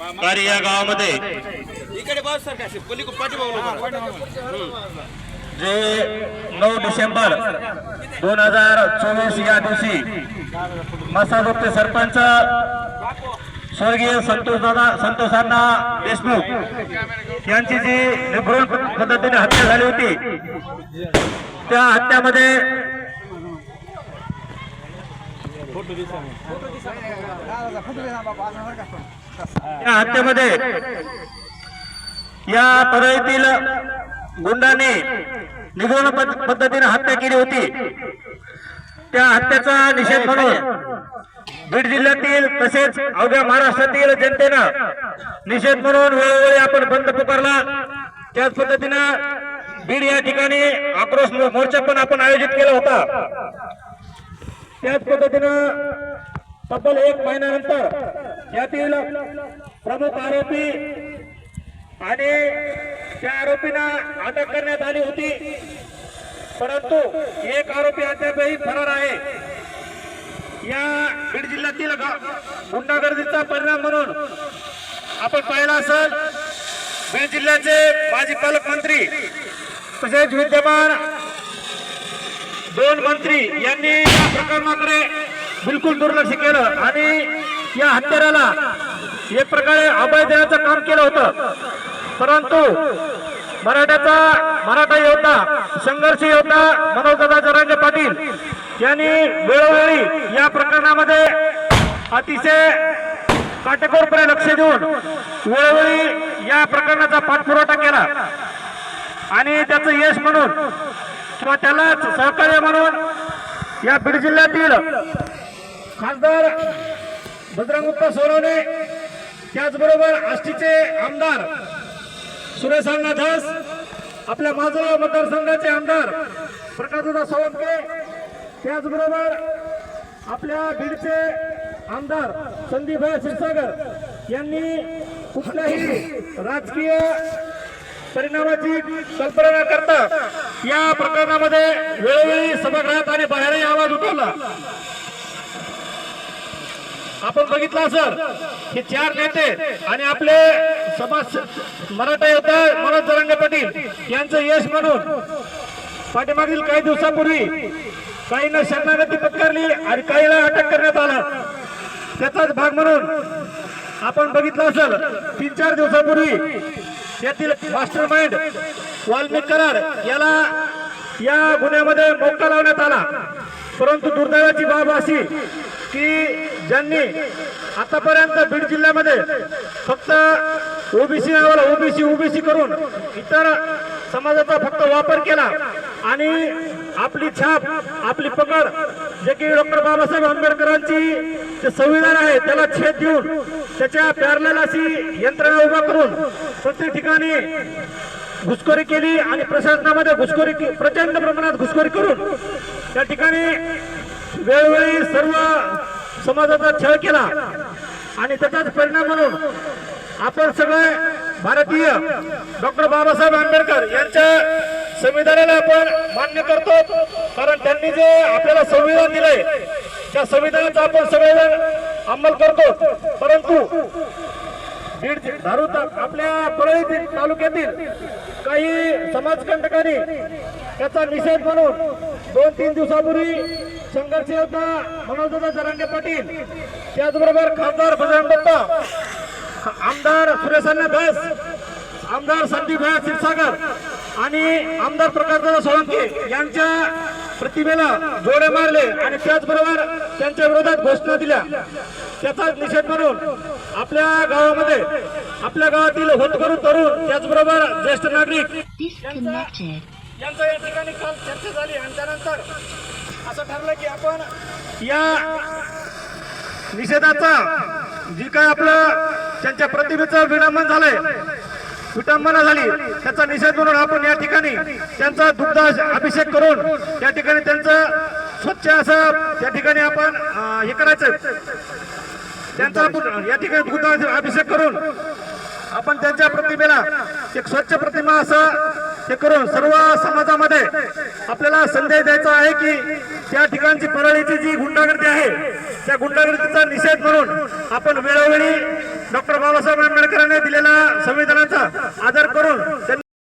कार्य या गावामध्ये. इकडे बस सर काय पलीकडे पाठीमागून जे नऊ डिसेंबर दोन हजार चोवीस या दिवशी मसाजोगचे सरपंच स्वर्गीय संतोष दादा संतोषांना देशमुख यांची जी निर्घृण पद्धतीने हत्या झाली होती त्या हत्यामध्ये या हत्येमध्ये या परळीतील गुंडाने निघून पद्धतीने हत्या केली होती. त्या हत्येचा निषेध म्हणून बीड जिल्ह्यातील तसेच अवघ्या महाराष्ट्रातील जनतेनं निषेध म्हणून वेळोवेळी आपण बंद पुकारला. त्याच पद्धतीनं बीड या ठिकाणी आक्रोश मोर्चा पण आपण आयोजित केला होता. त्याच पद्धतीनं तब्बल एक महिन्यानंतर यातील प्रमुख आरोपी आणि त्या आरोपींना अटक करण्यात आली होती. परंतु एक आरोपी अद्यापही फरार आहे. या बीड जिल्ह्यातील गुंडागर्दीचा परिणाम म्हणून आपण पाहिला असेल बीड जिल्ह्याचे माजी पालकमंत्री तसेच विद्यमान दोन मंत्री यांनी कामाकडे बिलकुल दुर्लक्ष केलं. आणि या हत्याराला एक प्रकारे अभय देण्याचं काम केलं होतं. परंतु मराठ्याचा मराठा योद्धा संघर्ष योद्धा मनोजदादा जरांगे पाटील यांनी वेळोवेळी या प्रकरणामध्ये अतिशय काटेकोरपणे लक्ष देऊन वेळोवेळी या प्रकरणाचा पाठपुरवठा केला. आणि त्याचं यश म्हणून किंवा त्यालाच सहकार्य म्हणून या बीड जिल्ह्यातील खासदार बजरंगुप्पा सोनवणे त्याचबरोबर आष्टीचे आमदार सुरेश अण्णा आपल्या माजोळा मतदारसंघाचे आमदार प्रकाशदा सोळंके त्याचबरोबर आपल्या बीडचे आमदार संदीप क्षीरसागर यांनी कुठल्याही राजकीय परिणामाची कल्पना करतात करता या प्रकरणामध्ये वेळोवेळी सभागृहात आणि बाहेरही आवाज उठवला. आपण बघितलं सर हे चार नेते आणि आपले समाज मराठा योद्धा मनोज जरंगे पाटील यांचं यश म्हणून पाठीमागील काही दिवसापूर्वी काहींना शरणागती पत्करली आणि काहीला अटक करण्यात आलं. त्याचाच भाग म्हणून आपण बघितलं असेल तीन चार दिवसापूर्वी यातील मास्टर माइंड वाल्मिक करार याला या गुन्ह्यामध्ये मोका लावण्यात आला. परंतु दुर्दैवाची बाब अशी की ज्यांनी आतापर्यंत बीड जिल्ह्यामध्ये फक्त ओबीसी नावाला ओबीसी ओबीसी करून इतर समाजाचा फक्त वापर केला आणि आपली छाप आपली पकड जे की डॉक्टर बाबासाहेब आंबेडकरांची जे संविधान आहे त्याला छेद देऊन त्याच्या पॅरल अशी यंत्रणा उभा करून प्रत्येक ठिकाणी घुसखोरी केली आणि प्रशासनामध्ये घुसखोरी प्रचंड प्रमाणात घुसखोरी करून त्या ठिकाणी वेळोवेळी सर्व समाजाचा छळ केला. आणि त्याचाच परिणाम म्हणून आपण सगळे भारतीय डॉक्टर बाबासाहेब आंबेडकर यांच्या संविधानाला आपण मान्य करतो. कारण त्यांनी जे आपल्याला संविधान दिलंय त्या संविधानाचा आपण सगळेजण अंमल करतो. परंतु बीड आपल्या परळी तालुक्यातील काही समाजकंटकांनी त्याचा निषेध म्हणून दोन तीन दिवसापूर्वी संघर्ष होता मनोजदादा जरांगे पाटील त्याचबरोबर खासदार बजरंग दत्ता आमदार सुरेशांना भैस आमदार संदीप भया क्षीरसागर आणि आमदार प्रकाशदादा सोळंके यांच्या प्रतिमेला जोडे मारले आणि त्याचबरोबर त्यांच्या विरोधात घोषणा दिल्या. त्याचाच निषेध म्हणून आपल्या गावामध्ये आपल्या गावातील होतकरू तरुण त्याचबरोबर ज्येष्ठ नागरिक यांचं या ठिकाणी काल चर्चा झाली आणि त्यानंतर असं ठरलं की आपण या निषेधाचा जी काय आपलं त्यांच्या प्रतिमेचं विडंबन झालंय विटंबना झाली त्याचा निषेध म्हणून आपण या ठिकाणी त्यांचा दुग्ध अभिषेक करून या ठिकाणी त्यांचं स्वच्छ असं त्या ठिकाणी आपण हे करायचं. त्यांचा आपण या ठिकाणी दुग्ध अभिषेक करून आपण त्यांच्या प्रतिमेला एक स्वच्छ प्रतिमा असं हे करून सर्व समाजामध्ये आपल्याला संदेश द्यायचा आहे की त्या ठिकाणची परळीची जी गुंडागर्दी आहे त्या गुंडागर्दीचा निषेध म्हणून आपण वेळोवेळी डॉक्टर बाबासाहेब आंबेडकरांनी दिलेला संविधानाचा आदर करून